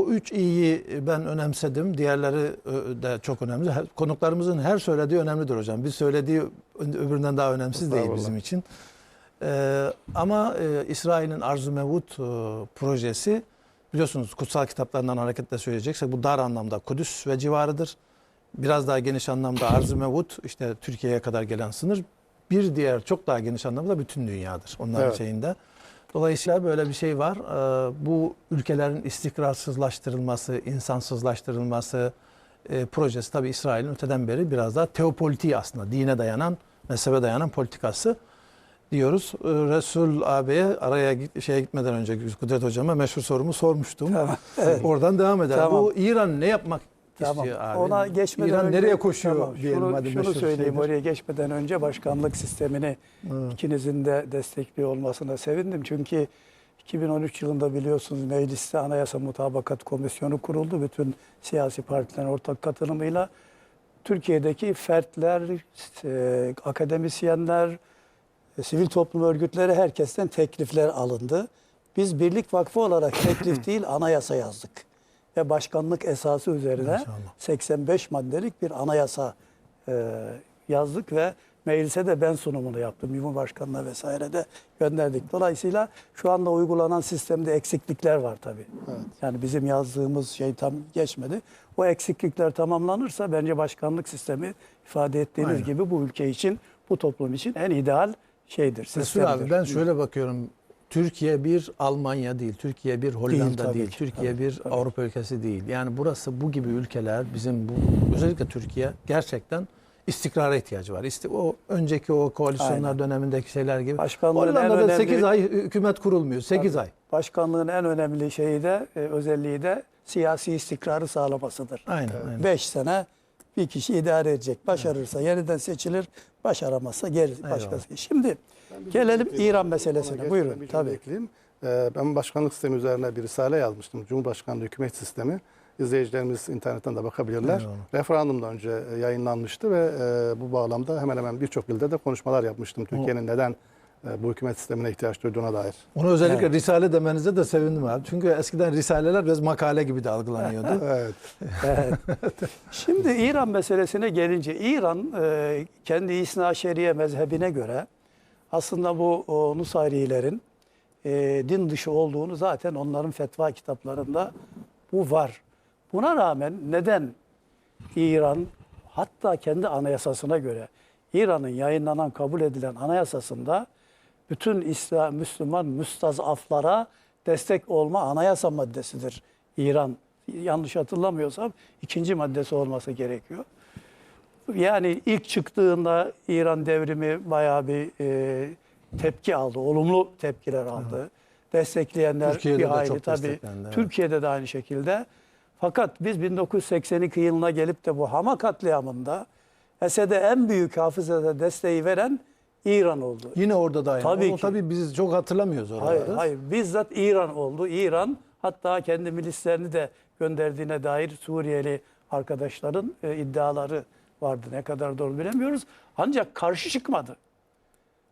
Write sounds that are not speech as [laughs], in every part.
o üç iyiyi ben önemsedim. Diğerleri ö, de çok önemli. Konuklarımızın her söylediği önemlidir hocam. Bir söylediği öbüründen daha önemsiz değil bizim için. Ee, ama e, İsrail'in Arzu Mevut e, projesi biliyorsunuz kutsal kitaplarından hareketle söyleyeceksek bu dar anlamda Kudüs ve civarıdır. Biraz daha geniş anlamda Arzu Mevut işte Türkiye'ye kadar gelen sınır. Bir diğer çok daha geniş anlamda bütün dünyadır onların Evet. şeyinde. Dolayısıyla böyle bir şey var. Ee, bu ülkelerin istikrarsızlaştırılması, insansızlaştırılması e, projesi tabii İsrail'in öteden beri biraz daha teopolitiği aslında dine dayanan, mezhebe dayanan politikası diyoruz. Ee, Resul abiye araya git- şeye gitmeden önce Kudret hocama meşhur sorumu sormuştum. Tamam. Evet. Oradan devam edelim. Tamam. Bu İran ne yapmak Tamam. istiyor abi? Ona geçmeden İran önce nereye koşuyor Tamam, diyelim şunu, hadi şunu söyleyeyim şeydir. oraya geçmeden önce başkanlık sistemini Evet. ikinizin de destekli olmasına sevindim. Çünkü 2013 yılında biliyorsunuz mecliste Anayasa Mutabakat Komisyonu kuruldu. Bütün siyasi partilerin ortak katılımıyla Türkiye'deki fertler, e, akademisyenler, e, sivil toplum örgütleri herkesten teklifler alındı. Biz Birlik Vakfı olarak teklif [clears throat] değil anayasa yazdık. Ve başkanlık esası üzerine Maşallah. 85 maddelik bir anayasa e, yazdık ve meclise de ben sunumunu yaptım. Cumhurbaşkanına vesaire de gönderdik. Dolayısıyla şu anda uygulanan sistemde eksiklikler var tabii. Yani bizim yazdığımız şey tam geçmedi. O eksiklikler tamamlanırsa bence başkanlık sistemi ifade ettiğiniz Aynen. gibi bu ülke için, bu toplum için en ideal şeydir, Resul abi ben şöyle bakıyorum. Türkiye bir Almanya değil, Türkiye bir Hollanda tabii değil, ki, Türkiye tabii, bir tabii. Avrupa ülkesi değil. Yani burası bu gibi ülkeler bizim bu özellikle Türkiye gerçekten istikrara ihtiyacı var. İsti, o önceki o koalisyonlar Aynen. dönemindeki şeyler gibi. Başkanlığın Hollanda'da önemli- 8 ay hükümet kurulmuyor. 8 Tabii. ay. Başkanlığın en önemli şeyi de, e, özelliği de siyasi istikrarı sağlamasıdır. Aynen. aynen. 5 sene bir kişi idare edecek. Başarırsa yeniden seçilir, başaramazsa geri başkası. Şimdi gelelim İran meselesine. Buyurun. Tabii. ekleyeyim. Ee, Ben başkanlık sistemi üzerine bir risale yazmıştım. Cumhurbaşkanlığı hükümet sistemi. İzleyicilerimiz internetten de bakabilirler. Eyvallah. Referandumdan önce e, yayınlanmıştı ve e, bu bağlamda hemen hemen birçok ilde de konuşmalar yapmıştım. Türkiye'nin neden e, bu hükümet sistemine ihtiyaç duyduğuna dair. Onu özellikle Evet. risale demenize de sevindim abi. Çünkü eskiden risaleler biraz makale gibi de algılanıyordu. [laughs] Evet. Evet. Şimdi İran meselesine gelince İran kendi İsna Şeriye mezhebine göre aslında bu o, Nusayrilerin e, din dışı olduğunu zaten onların fetva kitaplarında bu var. Buna rağmen neden İran hatta kendi anayasasına göre İran'ın yayınlanan kabul edilen anayasasında bütün İslam Müslüman müstazaflara destek olma anayasa maddesidir İran. Yanlış hatırlamıyorsam ikinci maddesi olması gerekiyor. Yani ilk çıktığında İran devrimi bayağı bir e, tepki aldı. Olumlu tepkiler aldı. Destekleyenler Türkiye'de bir hayli tabii. evet. Türkiye'de de aynı şekilde. Fakat biz 1982 yılına gelip de bu Hama katliamında Esed'e en büyük hafızada desteği veren İran oldu. Yine orada da aynı. Tabii Onu ki. tabii biz çok hatırlamıyoruz oraları. Hayır, hayır. Bizzat İran oldu. İran hatta kendi milislerini de gönderdiğine dair Suriyeli arkadaşların e, iddiaları vardı. Ne kadar doğru bilemiyoruz. Ancak karşı çıkmadı.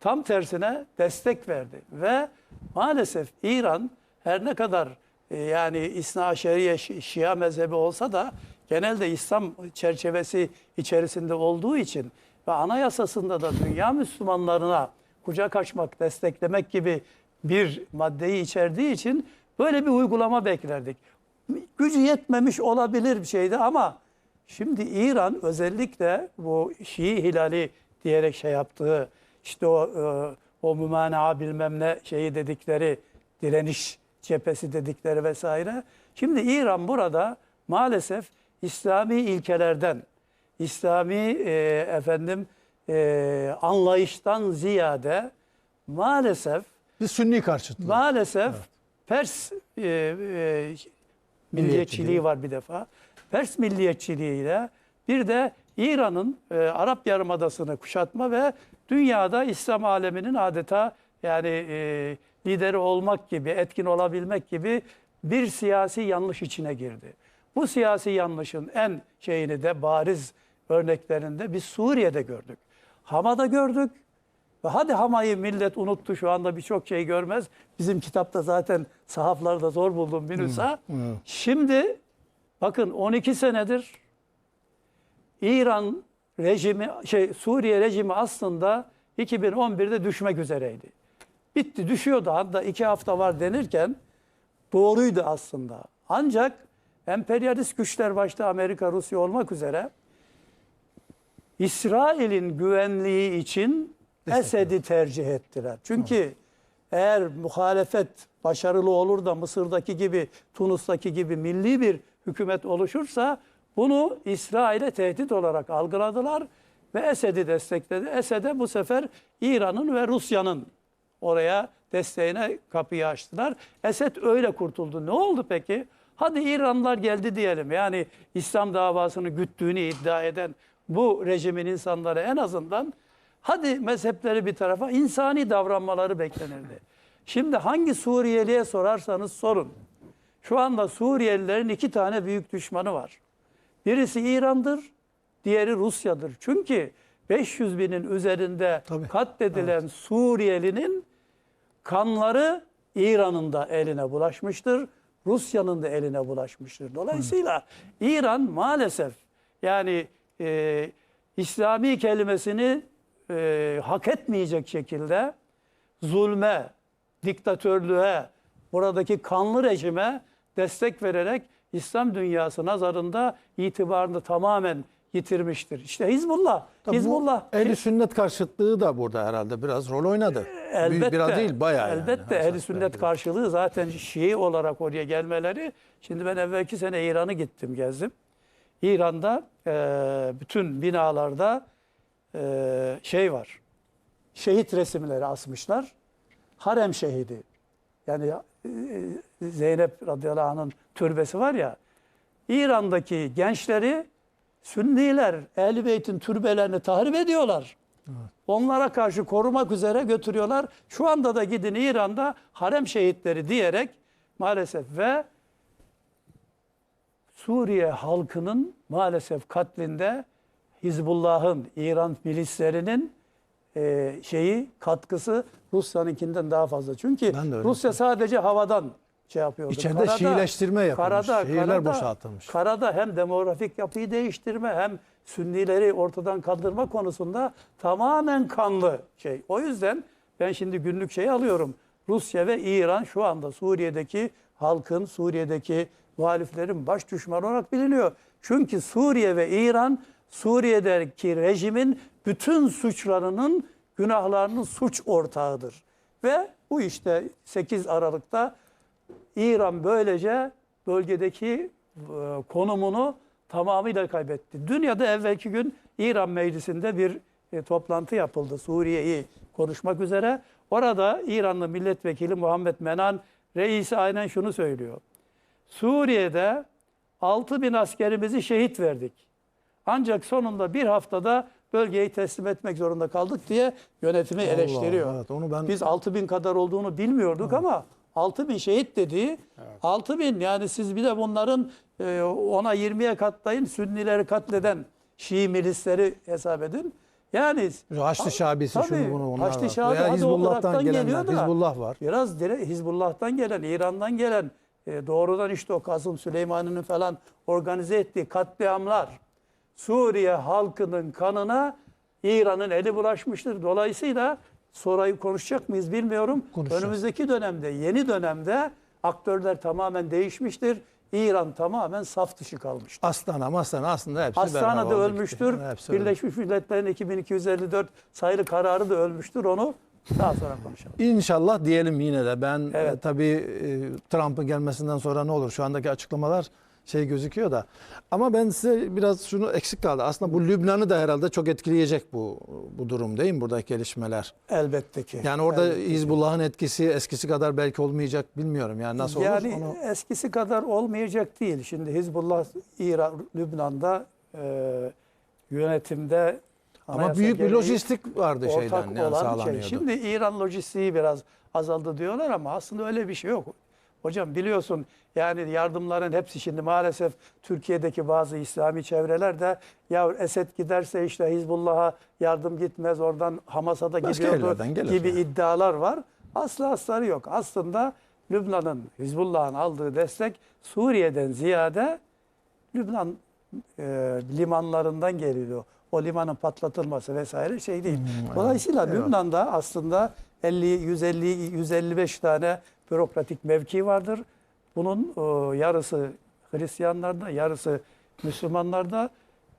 Tam tersine destek verdi. Ve maalesef İran her ne kadar e, yani İsna Şeriye Şi- Şia mezhebi olsa da genelde İslam çerçevesi içerisinde olduğu için ve anayasasında da dünya Müslümanlarına kucak açmak, desteklemek gibi bir maddeyi içerdiği için böyle bir uygulama beklerdik. Gücü yetmemiş olabilir bir şeydi ama şimdi İran özellikle bu Şii hilali diyerek şey yaptığı işte o e, o mümana bilmem ne şeyi dedikleri direniş cephesi dedikleri vesaire. Şimdi İran burada maalesef İslami ilkelerden, İslami e, efendim e, anlayıştan ziyade maalesef Bir sünni karşıtlığı. Maalesef Pers e, e, milliyetçiliği var bir defa. Pers milliyetçiliğiyle bir de İran'ın e, Arap Yarımadası'nı kuşatma ve dünyada İslam aleminin adeta yani e, lideri olmak gibi, etkin olabilmek gibi bir siyasi yanlış içine girdi. Bu siyasi yanlışın en şeyini de bariz örneklerinde biz Suriye'de gördük. Hama'da gördük, Ve hadi Hama'yı millet unuttu şu anda birçok şey görmez. Bizim kitapta zaten sahaflarda zor buldum Binus'a. Şimdi bakın 12 senedir İran rejimi şey Suriye rejimi aslında 2011'de düşmek üzereydi. Bitti düşüyordu hatta iki hafta var denirken doğruydu aslında. Ancak emperyalist güçler başta Amerika, Rusya olmak üzere İsrail'in güvenliği için Esed'i tercih ettiler. Çünkü eğer muhalefet başarılı olur da Mısır'daki gibi, Tunus'taki gibi milli bir hükümet oluşursa bunu İsrail'e tehdit olarak algıladılar ve Esed'i destekledi. Esed'e bu sefer İran'ın ve Rusya'nın oraya desteğine kapıyı açtılar. Esed öyle kurtuldu. Ne oldu peki? Hadi İranlılar geldi diyelim. Yani İslam davasını güttüğünü iddia eden bu rejimin insanları en azından hadi mezhepleri bir tarafa insani davranmaları beklenirdi. Şimdi hangi Suriyeliye sorarsanız sorun. Şu anda Suriyelilerin iki tane büyük düşmanı var. Birisi İran'dır, diğeri Rusya'dır. Çünkü 500 binin üzerinde Tabii. katledilen Suriyelinin kanları İran'ın da eline bulaşmıştır. Rusya'nın da eline bulaşmıştır. Dolayısıyla İran maalesef yani e, İslami kelimesini e, hak etmeyecek şekilde zulme, diktatörlüğe, buradaki kanlı rejime destek vererek İslam dünyası nazarında itibarını tamamen yitirmiştir. İşte Hizbullah, Tabii Hizbullah bu ehli sünnet karşıtlığı da burada herhalde biraz rol oynadı. Elbette. Biraz değil bayağı yani. Elbette Hassas ehl sünnet karşılığı zaten Şii olarak oraya gelmeleri. Şimdi ben evvelki sene İran'ı gittim gezdim. İran'da e, bütün binalarda e, şey var. Şehit resimleri asmışlar. Harem şehidi. Yani Zeynep radıyallahu anh'ın türbesi var ya. İran'daki gençleri Sünniler Ehl-i Beyt'in türbelerini tahrip ediyorlar. Onlara karşı korumak üzere götürüyorlar. Şu anda da gidin İran'da harem şehitleri diyerek maalesef ve Suriye halkının maalesef katlinde Hizbullah'ın, İran milislerinin e, şeyi katkısı Rusya'nınkinden daha fazla. Çünkü Rusya sadece havadan şey yapıyordu. İçeride Şiileştirme yapılmış, şehirler boşaltılmış. Karada hem demografik yapıyı değiştirme hem Sünnileri ortadan kaldırma konusunda tamamen kanlı şey. O yüzden ben şimdi günlük şey alıyorum. Rusya ve İran şu anda Suriye'deki halkın, Suriye'deki muhaliflerin baş düşmanı olarak biliniyor. Çünkü Suriye ve İran Suriye'deki rejimin bütün suçlarının, günahlarının suç ortağıdır. Ve bu işte 8 Aralık'ta İran böylece bölgedeki e, konumunu tamamıyla kaybetti. Dünyada evvelki gün İran meclisinde bir e, toplantı yapıldı Suriye'yi konuşmak üzere. Orada İranlı milletvekili Muhammed Menan reisi aynen şunu söylüyor. Suriye'de 6 bin askerimizi şehit verdik. Ancak sonunda bir haftada bölgeyi teslim etmek zorunda kaldık diye yönetimi Allah, eleştiriyor. evet, onu ben- Biz 6 bin kadar olduğunu bilmiyorduk ama 6 bin şehit dediği 6 bin yani siz bir de bunların e, ona 20'ye katlayın Sünnileri katleden Şii milisleri hesap edin. Yani Haçlı Şabisi Tabii, şunu bunu onlar Haçlı. Şabi, o Hizbullah'tan geliyor da, Hizbullah var. Biraz dire, Hizbullah'tan gelen, İran'dan gelen e, doğrudan işte o Kasım Süleyman'ın falan organize ettiği katliamlar Suriye halkının kanına İran'ın eli bulaşmıştır. Dolayısıyla sorayı konuşacak mıyız bilmiyorum. Konuşacağız. Önümüzdeki dönemde, yeni dönemde aktörler tamamen değişmiştir. İran tamamen saf dışı kalmıştır. Astana, Mastana aslında hepsi Hastanede oldu ölmüştür. Hepsi. Birleşmiş Milletler'in 2254 sayılı kararı da ölmüştür. Onu daha sonra konuşalım. İnşallah diyelim yine de. Ben Evet. e, tabii e, Trump'ın gelmesinden sonra ne olur? Şu andaki açıklamalar şey gözüküyor da. Ama ben size biraz şunu eksik kaldı. Aslında bu Lübnan'ı da herhalde çok etkileyecek bu bu durum değil mi? Buradaki gelişmeler. Elbette ki. Yani orada. Hizbullah'ın etkisi eskisi kadar belki olmayacak bilmiyorum. Yani nasıl yani olur? Onu... eskisi kadar olmayacak değil. Şimdi Hizbullah İran, Lübnan'da e, yönetimde Ama büyük bir lojistik vardı şeyden yani olan sağlanıyordu. şey. Şimdi İran lojistiği biraz azaldı diyorlar ama aslında öyle bir şey yok. Hocam biliyorsun yani yardımların hepsi şimdi maalesef Türkiye'deki bazı İslami çevreler de ya Esed giderse işte Hizbullah'a yardım gitmez oradan Hamas'a da Başka gidiyordu gibi iddialar var. Aslı asları yok. Aslında Lübnan'ın Hizbullah'ın aldığı destek Suriye'den ziyade Lübnan e, limanlarından geliyor. O limanın patlatılması vesaire şey değil. Dolayısıyla Hmm, evet. Lübnan'da aslında 50 150 155 tane bürokratik mevki vardır. Bunun e, yarısı Hristiyanlarda, yarısı Müslümanlarda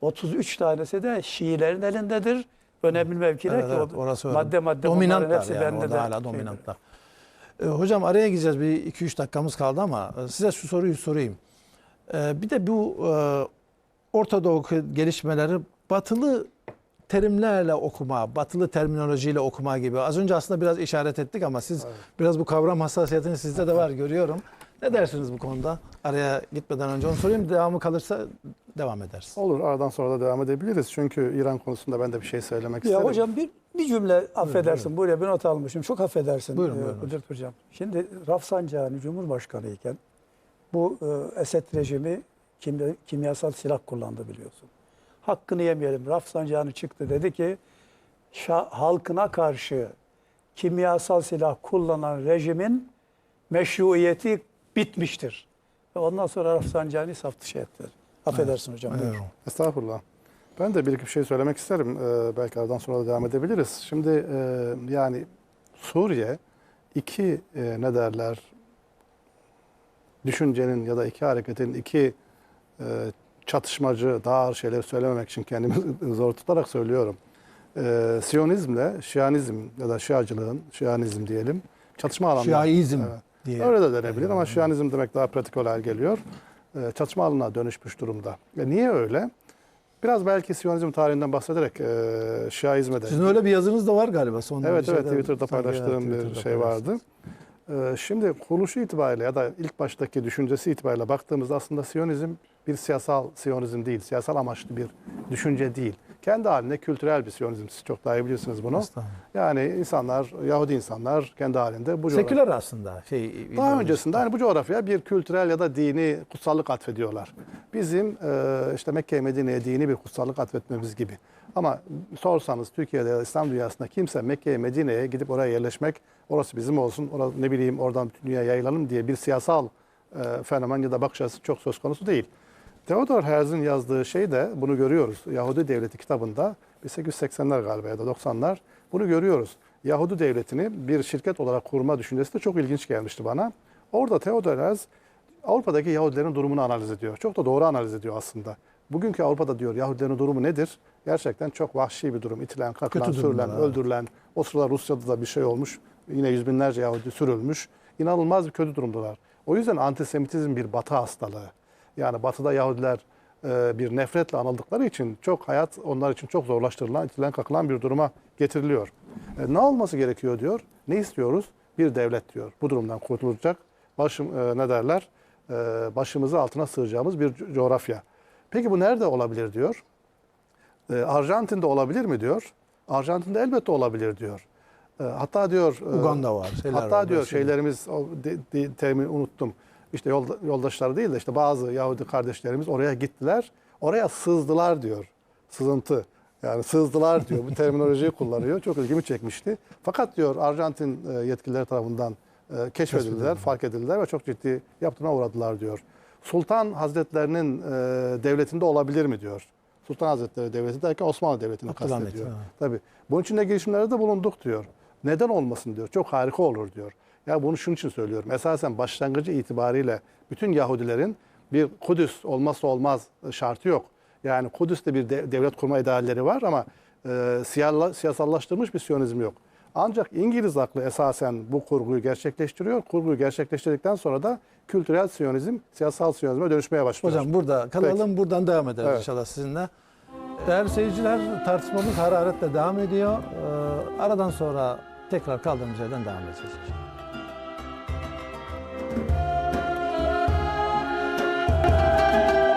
33 tanesi de Şiilerin elindedir. Önemli mevkiler Evet, ki evet, orası öyle. madde madde Dominantlar hepsi yani bende de. hala dominantlar. Ee, hocam araya gireceğiz bir 2-3 dakikamız kaldı ama e, size şu soruyu sorayım. Ee, bir de bu e, Orta Doğu gelişmeleri batılı terimlerle okuma, batılı terminolojiyle okuma gibi. Az önce aslında biraz işaret ettik ama siz biraz bu kavram hassasiyetini sizde de var görüyorum. Ne dersiniz bu konuda? Araya gitmeden önce onu sorayım. Devamı kalırsa devam ederiz. Olur aradan sonra da devam edebiliriz. Çünkü İran konusunda ben de bir şey söylemek Ya isterim. hocam bir, bir cümle affedersin. Buraya bir not almışım. Çok affedersin. Buyurun, e, buyurun Kudret Hocam. Şimdi Rafsanjani Cumhurbaşkanı iken bu e, Esed rejimi kimya- kimyasal silah kullandı biliyorsun. Hakkını yemeyelim. Rafsanjani çıktı dedi ki halkına karşı kimyasal silah kullanan rejimin meşruiyeti bitmiştir. Ve ondan sonra Rafsanjani saf dışı ettiler. Affedersin hocam. buyur. Evet. Estağfurullah. Ben de bir iki bir şey söylemek isterim. Ee, belki aradan sonra da devam edebiliriz. Şimdi e, yani Suriye iki e, ne derler düşüncenin ya da iki hareketin iki e, çatışmacı daha ağır şeyler söylememek için kendimi [laughs] zor tutarak söylüyorum. E, Siyonizmle Şianizm ya da Şiacılığın, Şianizm diyelim çatışma alanları. Şiaizm Evet. diye. Öyle de denebilir ama Şianizm demek daha pratik olarak geliyor. E, çatışma alanına dönüşmüş durumda. E, niye öyle? Biraz belki Siyonizm tarihinden bahsederek e, Şiaizme de... Sizin öyle bir yazınız da var galiba. Sonunda Evet evet Twitter'da evet, paylaştığım bir Twitter'da şey vardı. Ee, Şimdi kuruluşu itibariyle ya da ilk baştaki düşüncesi itibariyle baktığımızda aslında Siyonizm bir siyasal Siyonizm değil, siyasal amaçlı bir düşünce değil. Kendi halinde kültürel bir Siyonizm. Siz çok daha iyi bilirsiniz bunu. Yani insanlar, Yahudi insanlar kendi halinde bu coğrafya- Seküler aslında. Şey, daha öncesinde hani bu coğrafyaya bir kültürel ya da dini kutsallık atfediyorlar. Bizim e, işte Mekke Medine'ye dini bir kutsallık atfetmemiz gibi. Ama sorsanız Türkiye'de ya da İslam dünyasında kimse Mekke'ye Medine'ye gidip oraya yerleşmek, orası bizim olsun, orası ne bileyim oradan dünyaya yayılalım diye bir siyasal e, fenomen ya da bakış açısı çok söz konusu değil. Theodor Herzl'in yazdığı şey de bunu görüyoruz. Yahudi Devleti kitabında 1880'ler galiba ya da 90'lar bunu görüyoruz. Yahudi Devleti'ni bir şirket olarak kurma düşüncesi de çok ilginç gelmişti bana. Orada Theodor Herzl Avrupa'daki Yahudilerin durumunu analiz ediyor. Çok da doğru analiz ediyor aslında. Bugünkü Avrupa'da diyor Yahudilerin durumu nedir? Gerçekten çok vahşi bir durum. İtilen, durumda, sürülen, evet. öldürülen. O sırada Rusya'da da bir şey olmuş. Yine yüz binlerce Yahudi sürülmüş. İnanılmaz bir kötü durumdalar. O yüzden antisemitizm bir batı hastalığı. Yani batıda Yahudiler e, bir nefretle anıldıkları için çok hayat onlar için çok zorlaştırılan, itilen kakılan bir duruma getiriliyor. E, ne olması gerekiyor diyor. Ne istiyoruz? Bir devlet diyor. Bu durumdan kurtulacak. Başım e, ne derler? E, başımızı altına sığacağımız bir co- coğrafya. Peki bu nerede olabilir diyor. E, Arjantin'de olabilir mi diyor. Arjantin'de elbette olabilir diyor. E, hatta diyor Uganda var. Hatta var, diyor şeylerimiz o de, de- terimi unuttum. İşte yolda, yoldaşları değil de işte bazı Yahudi kardeşlerimiz oraya gittiler. Oraya sızdılar diyor. Sızıntı. Yani sızdılar diyor. Bu [laughs] terminolojiyi kullanıyor. Çok ilgimi çekmişti. Fakat diyor Arjantin e, yetkilileri tarafından e, keşfedildiler, fark edildiler ve çok ciddi yaptırıma uğradılar diyor. Sultan Hazretlerinin e, devletinde olabilir mi diyor. Sultan Hazretleri devleti derken Osmanlı Devleti'ni kastediyor. Tabii. Bunun için de girişimlerde de bulunduk diyor. Neden olmasın diyor. Çok harika olur diyor. Ya bunu şunun için söylüyorum. Esasen başlangıcı itibariyle bütün Yahudilerin bir Kudüs olmazsa olmaz şartı yok. Yani Kudüs'te bir de- devlet kurma idealleri var ama e, siyasallaştırılmış bir siyonizm yok. Ancak İngiliz aklı esasen bu kurguyu gerçekleştiriyor. Kurguyu gerçekleştirdikten sonra da kültürel siyonizm, siyasal siyonizme dönüşmeye başlıyor. Hocam burada kalalım. Buradan devam ederiz Evet. inşallah sizinle. Değerli seyirciler tartışmamız hararetle devam ediyor. Ee, aradan sonra tekrar kaldığımız yerden devam edeceğiz. inşallah.